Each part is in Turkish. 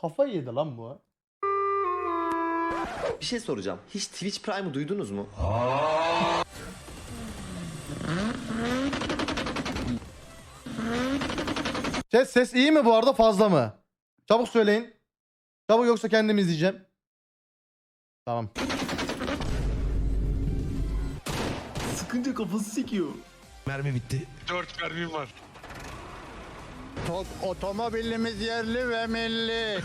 Kafa yedi lan bu. Bir şey soracağım. Hiç Twitch Prime'ı duydunuz mu? Ses ses iyi mi bu arada fazla mı? Çabuk söyleyin. Çabuk yoksa kendim izleyeceğim. Tamam. Sıkınca kafası sekiyor. Mermi bitti. Otomobilimiz yerli ve milli.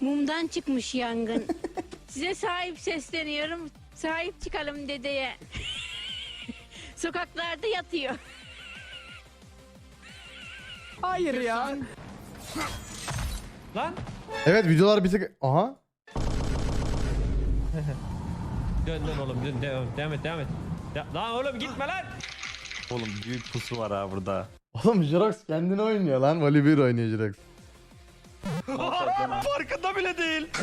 Mumdan çıkmış yangın. Size sahip sesleniyorum. Sahip çıkalım dedeye. Sokaklarda yatıyor. Hayır ya. Evet videolar bir tık... Aha. Dön dön oğlum dön devam, devam et devam et. Ya, lan oğlum gitme lan. Oğlum büyük pusu var ha burada. Oğlum Jirox kendini oynuyor lan. Voli 1 oynuyor Jirox. Farkında bile değil.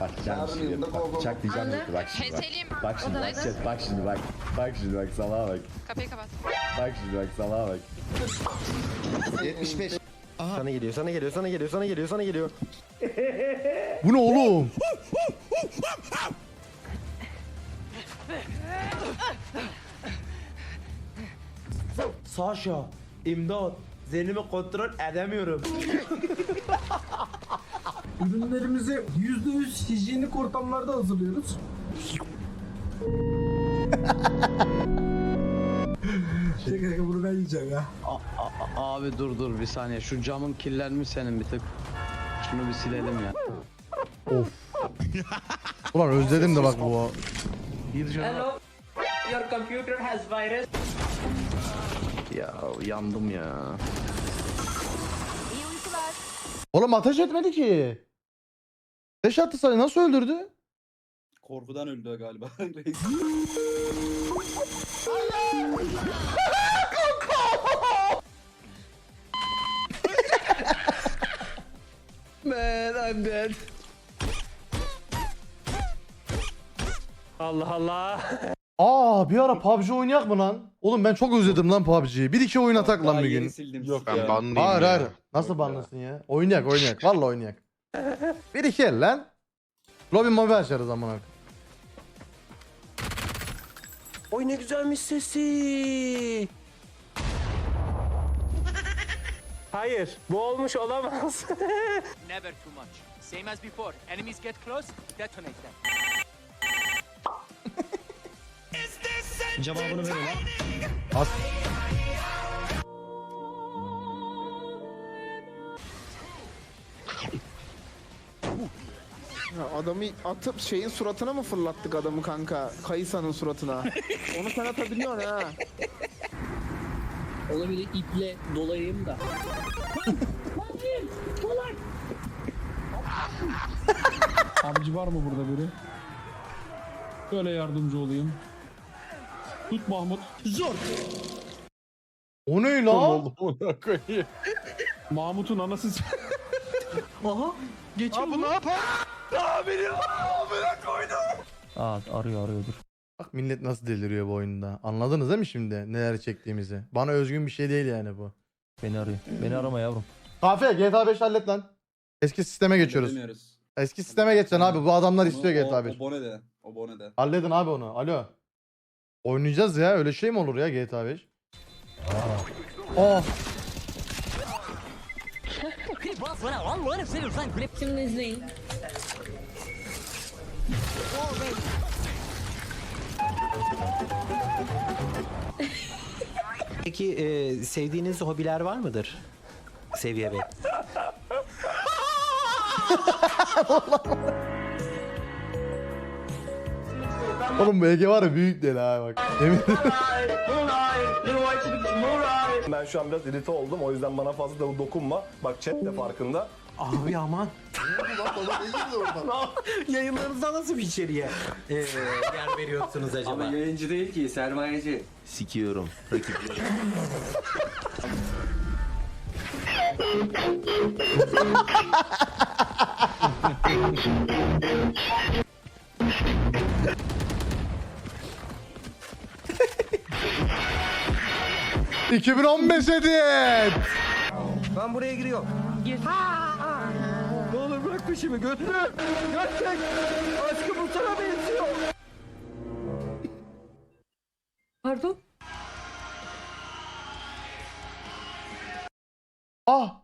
Bakacağım şimdi. Bakacak diyeceğim. Bak şimdi bak. Selim Bak şimdi bak. Chat, Bak şimdi bak. Bak şimdi bak. Salaha bak. kapıyı kapat. Bak şimdi bak. Salaha bak. 75. Sana geliyor, sana geliyor, sana geliyor, sana geliyor, sana geliyor. Bu ne oğlum? Saşa, imdat. Zihnimi kontrol edemiyorum. Ürünlerimizi %100 hijyenik ortamlarda hazırlıyoruz. Şey kanka bunu ben yiyeceğim ya. Abi dur dur bir saniye. Şu camın kirlenmiş senin bir tık. Şunu bir silelim ya. Of. Ulan özledim de bak bu. Your computer has virus. Ya yandım ya. Oğlum ateş etmedi ki. Ateş attı sana nasıl öldürdü? Korkudan öldü galiba. Man I'm dead. Allah Allah. Aa bir ara PUBG oynayak mı lan? Oğlum ben çok özledim lan PUBG'yi. Bir iki oyun atak lan bir gün. Yok Ben banlıyım Hayır ya. hayır. Nasıl banlasın ya? Oynayak oynayak. Vallahi oynayak. bir iki el lan. Lobby mobi açarız amına. Oy ne güzelmiş sesi. Hayır bu olmuş olamaz. Never too much. Same as before. Enemies get close, detonate them. Cevabını verin lan. As. Adamı atıp şeyin suratına mı fırlattık adamı kanka? Kayısa'nın suratına. Onu sen atabiliyorsun ha. Olabilir iple dolayayım da. Abici var mı burada biri? Böyle yardımcı olayım. Tut Mahmut. Zor. O ne lan? Mahmut'un anası. Aha. Geçiyor mu? Aa arıyor arıyordur. Bak millet nasıl deliriyor bu oyunda. Anladınız değil mi şimdi neler çektiğimizi? Bana özgün bir şey değil yani bu. Beni arıyor. Beni arama yavrum. Kafe GTA 5 hallet lan. Eski sisteme geçiyoruz. Eski sisteme geçeceksin abi. Bu adamlar istiyor GTA 5. Bonede. O bonede. Halledin abi onu. Alo. Oynayacağız ya. Öyle şey mi olur ya GTA 5? Aa. Şimdi izleyin. Peki e, sevdiğiniz hobiler var mıdır? Seviye Bey. Oğlum bu Ege var ya büyük deli ha bak. Yemin Ben şu an biraz irite oldum o yüzden bana fazla da dokunma. Bak chat de farkında. Abi aman. Yayınlarınızda nasıl bir içeriğe e, yer veriyorsunuz acaba? yayıncı değil ki sermayeci. Sikiyorum rakipleri. ...2015 edit. Ben buraya giriyorum. Gir. Peşimi götür. Gerçek. Aşkım bu sana benziyor. Pardon. Ah.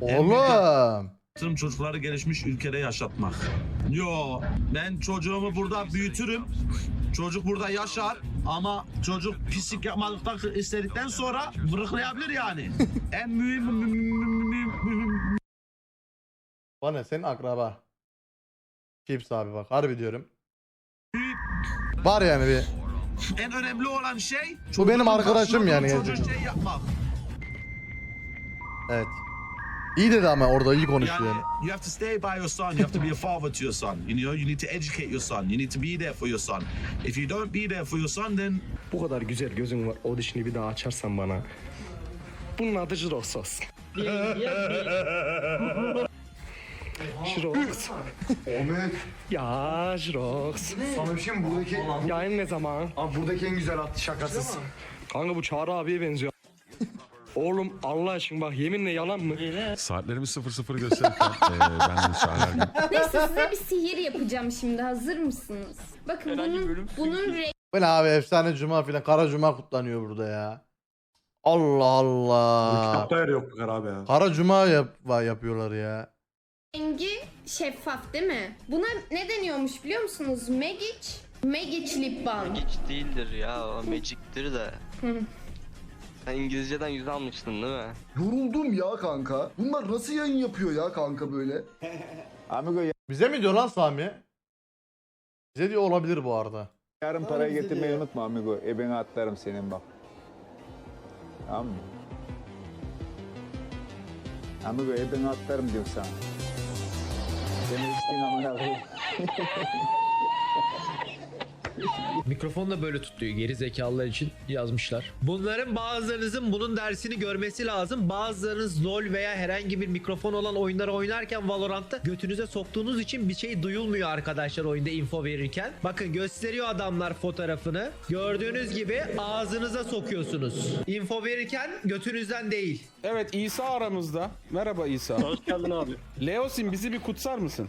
Oğlum. Tüm çocukları gelişmiş ülkede yaşatmak. Yo, ben çocuğumu burada büyütürüm. Çocuk burada yaşar ama çocuk pislik yapmadıktan istedikten sonra vırıklayabilir yani. en mühim, mühim- mühim- mühim- Bana senin akraba. Chips abi bak harbi diyorum. Var yani bir. en önemli olan şey Bu benim arkadaşım yani şey yapmak. Evet. İyi dedi ama orada iyi konuştu Yani you have to stay by your son. You have to be a father to your son. You know, you need to educate your son. You need to be there for your son. If you don't be there for your son, then Bu kadar güzel gözün var. O dişini bir daha açarsan bana. Bunun adı Jirox. Jirox. ya Jirox. Sana bir şey mi? Buradaki, Yayın ne zaman? abi buradaki en güzel attı şakasız. Kanka bu Çağrı abiye benziyor. Oğlum Allah aşkına bak yeminle yalan mı? Saatlerimi 00 gösterirken eee ben de şahidim. Neyse size bir sihir yapacağım şimdi. Hazır mısınız? Bakın bunun, bunun Bu ne abi efsane cuma filan kara cuma kutlanıyor burada ya. Allah Allah. yer yok bu kadar abi ya. Kara cuma yap yapıyorlar ya. Rengi şeffaf değil mi? Buna ne deniyormuş biliyor musunuz? Magic. Magic Lip Balm. değildir ya o magic'tir de. Sen İngilizceden yüz almıştın değil mi? Yoruldum ya kanka. Bunlar nasıl yayın yapıyor ya kanka böyle? Bize mi diyor lan Sami? Bize diyor olabilir bu arada. Yarın parayı getirmeyi unutma amigo. Ebene atlarım senin bak. Tamam mı? Amigo ebene atlarım diyor sana. Demek istedim amına koyayım. Mikrofon da böyle tutuyor geri zekalılar için yazmışlar. Bunların bazılarınızın bunun dersini görmesi lazım. Bazılarınız LoL veya herhangi bir mikrofon olan oyunları oynarken Valorant'ta götünüze soktuğunuz için bir şey duyulmuyor arkadaşlar oyunda info verirken. Bakın gösteriyor adamlar fotoğrafını. Gördüğünüz gibi ağzınıza sokuyorsunuz. Info verirken götünüzden değil. Evet İsa aramızda. Merhaba İsa. Hoş geldin abi. Leosin bizi bir kutsar mısın?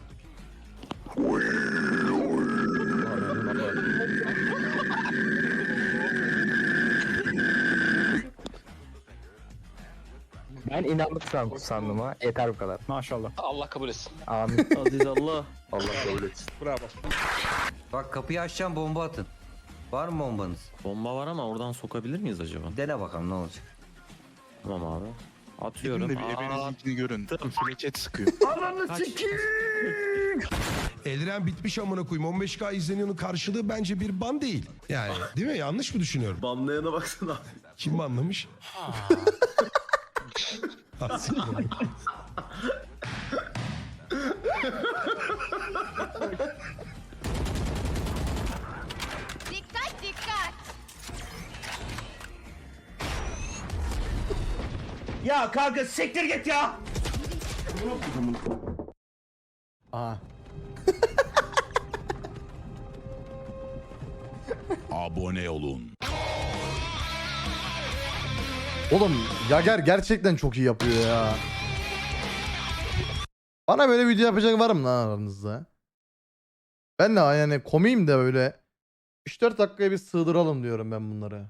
Ben inandık san sandıma. Yeter bu kadar. Maşallah. Allah kabul etsin. Amin. Aziz Allah. Allah kabul etsin. Bravo. Bak kapıyı açacağım bomba atın. Var mı bombanız? Bomba var ama oradan sokabilir miyiz acaba? Dene bakalım ne olacak. Tamam abi. Atıyorum. Aa, görün. attım. Fleçet sıkıyor. Ananı sikeyim. Eldiren bitmiş amına koyayım. 15k izleniyorun karşılığı bence bir ban değil. Yani değil mi? Yanlış mı düşünüyorum? Banlayana baksana. Kim banlamış? Dikkat dikkat. Ya kanka siktir git ya. Aha. Abone olun. Oğlum Yager gerçekten çok iyi yapıyor ya. Bana böyle video yapacak var mı lan aranızda? Ben de yani komiyim de böyle 3-4 dakikaya bir sığdıralım diyorum ben bunları.